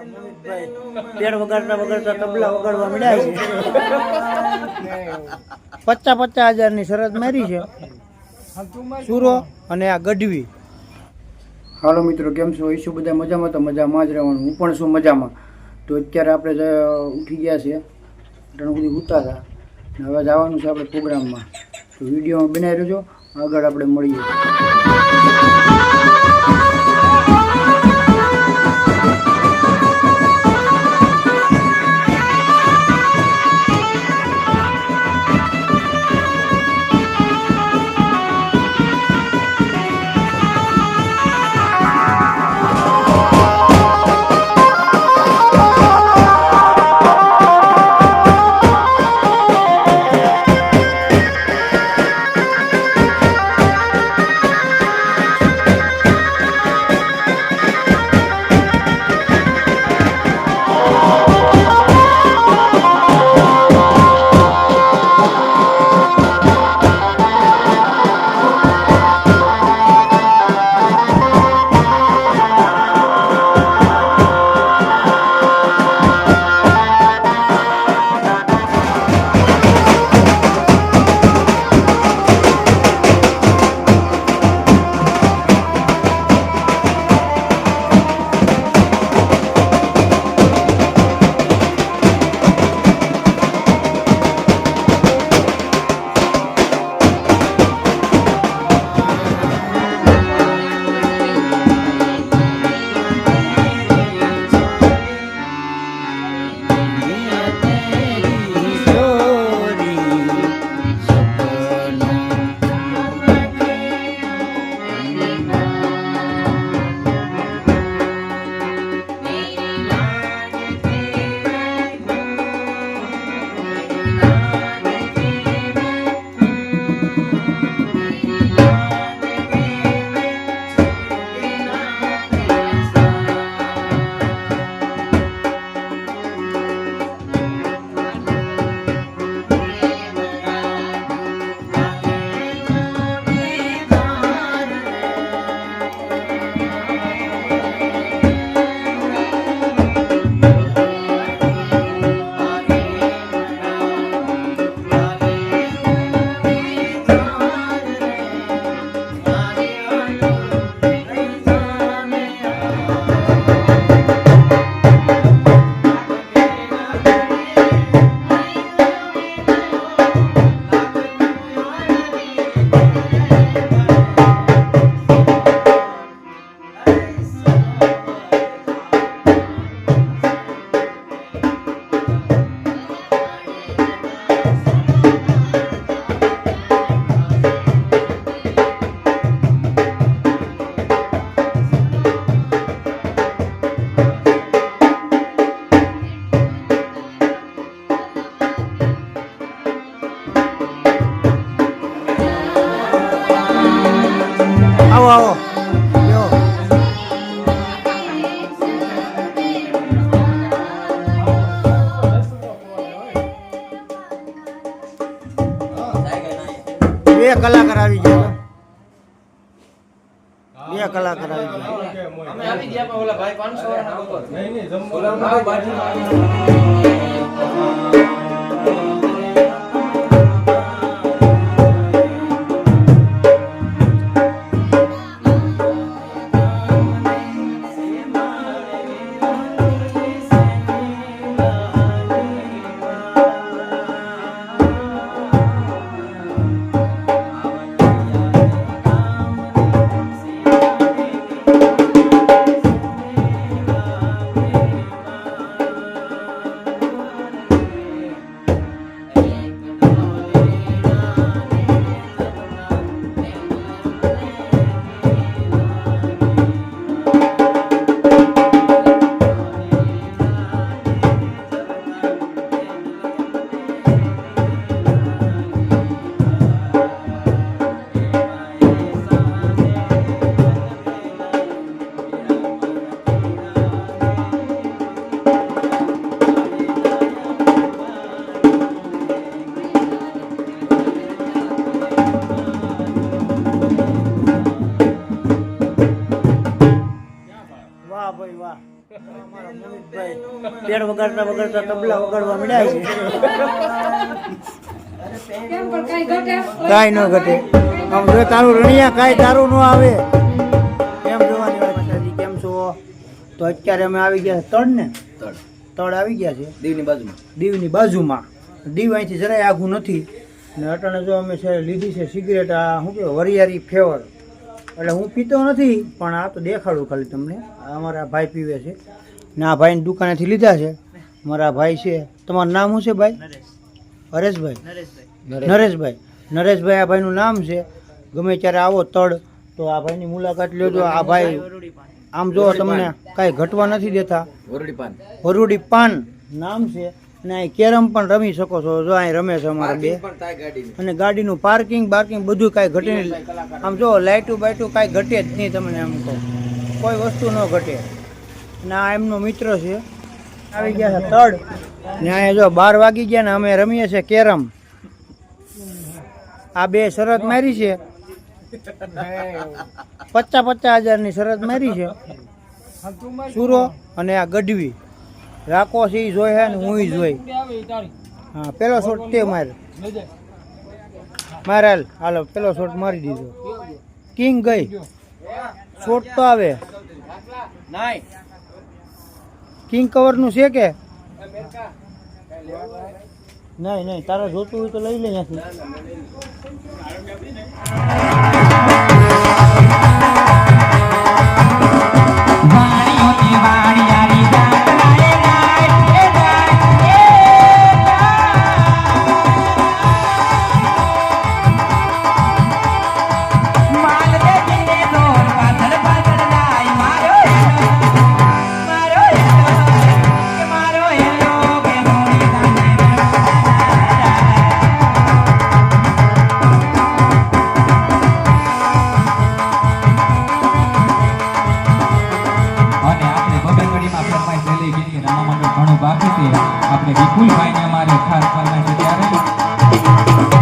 Pad પચાસ પચાસ હજારની શરત મારી છે. સુરો અને આ ગઢવી. હાલો મિત્રો, કેમ છો? ઈશું બધા મજામાં? તો મજામાં જ રહેવાનું. હું પણ છું મજામાં. તો અત્યારે આપણે ઉઠી ગયા છે ઉતા હતા. હવે જવાનું છે આપણે પ્રોગ્રામમાં. તો વિડીયોમાં બનાવી રહેજો. આગળ આપણે મળીએ. નહીં નહીં વગાડતા વગાડતા તબલા વગાડવા મળ્યા છે. કાંઈ ન ઘટે. આમ જો તારું રણિયા કાંઈ તારું ન આવે. કેમ જોવાની વાત માતાજી કેમ છો? તો અત્યારે અમે આવી ગયા તળ ને? તળ. આવી ગયા છે. દીવની બાજુમાં. દીવની બાજુમાં. દીવ અહીંથી જરાય આઘું નથી. ને અટાણે જો અમે છે લીધી છે સિગરેટ આ શું કહેવાય વરિયારી ફેવર. એટલે હું પીતો નથી પણ આ તો દેખાડું ખાલી તમને. અમારા ભાઈ પીવે છે. ને આ ભાઈની દુકાનેથી લીધા છે. મારા ભાઈ છે. તમારું નામ શું છે ભાઈ? હરેશભાઈ. નરેશભાઈ. નરેશભાઈ આ ભાઈનું નામ છે. ગમે ત્યારે આવો તળ તો આ ભાઈની મુલાકાત લેજો. આ ભાઈ આમ જો તમને કાંઈ ઘટવા નથી દેતા. વરડી પાન વરુડી પાન નામ છે. અને અહીં કેરમ પણ રમી શકો છો. જો અહીં રમે છે અમારા બે. અને ગાડીનું પાર્કિંગ બાર્કિંગ બધું કાંઈ ઘટે નહીં. આમ જો લાઇટું બાઇટું કાંઈ ઘટે જ નહીં તમને એમ કહો. કોઈ વસ્તુ ન ઘટે. ને આ એમનો મિત્ર છે. આવી ગયા તડ ન્યાય જો બાર વાગી ગયા ને અમે રમીએ છીએ કેરમ. આ બે શરત મારી છે. પચાસ પચાસ હજારની શરત મારી છે. સુરો અને આ ગઢવી. રાખો છે જોઈ હે ને હું જોઈ. હા, પેલો શોટ તે માર. મારે હાલો, પેલો શોટ મારી દીધો. કિંગ ગઈ. શોટ તો આવે. નાઈ કિંગ કવરનું છે કે? નહીં નહીં તારે જોતું હોય તો લઈ લે ત્યાંથી આપણે મારી ખાસ છે ત્યારે.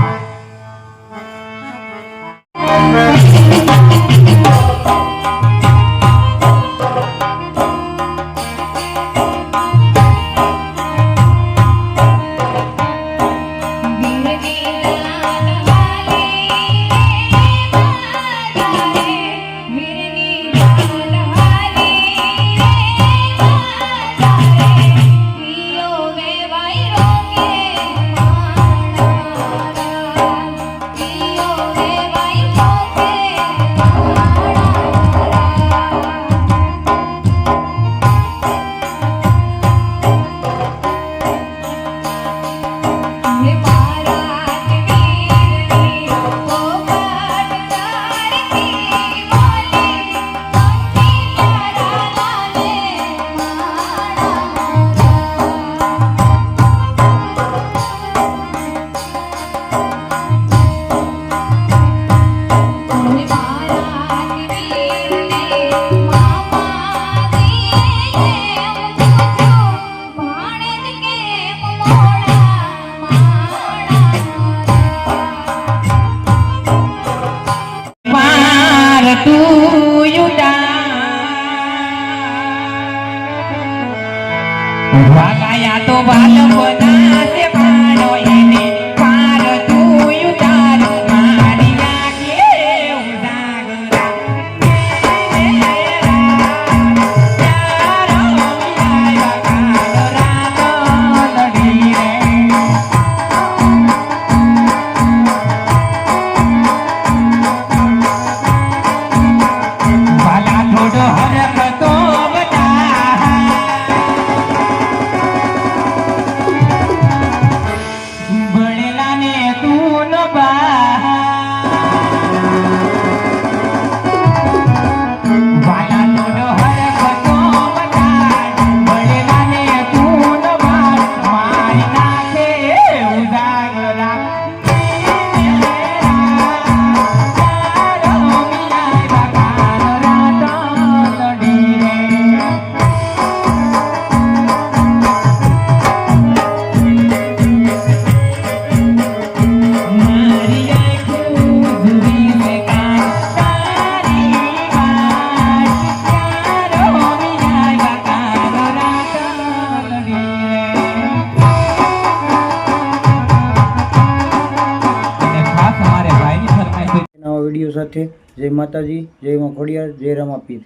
વાલાયા તો બાલકોના તે સાથે જય માતાજી જય માં ખોડિયાર જય રામાપીર.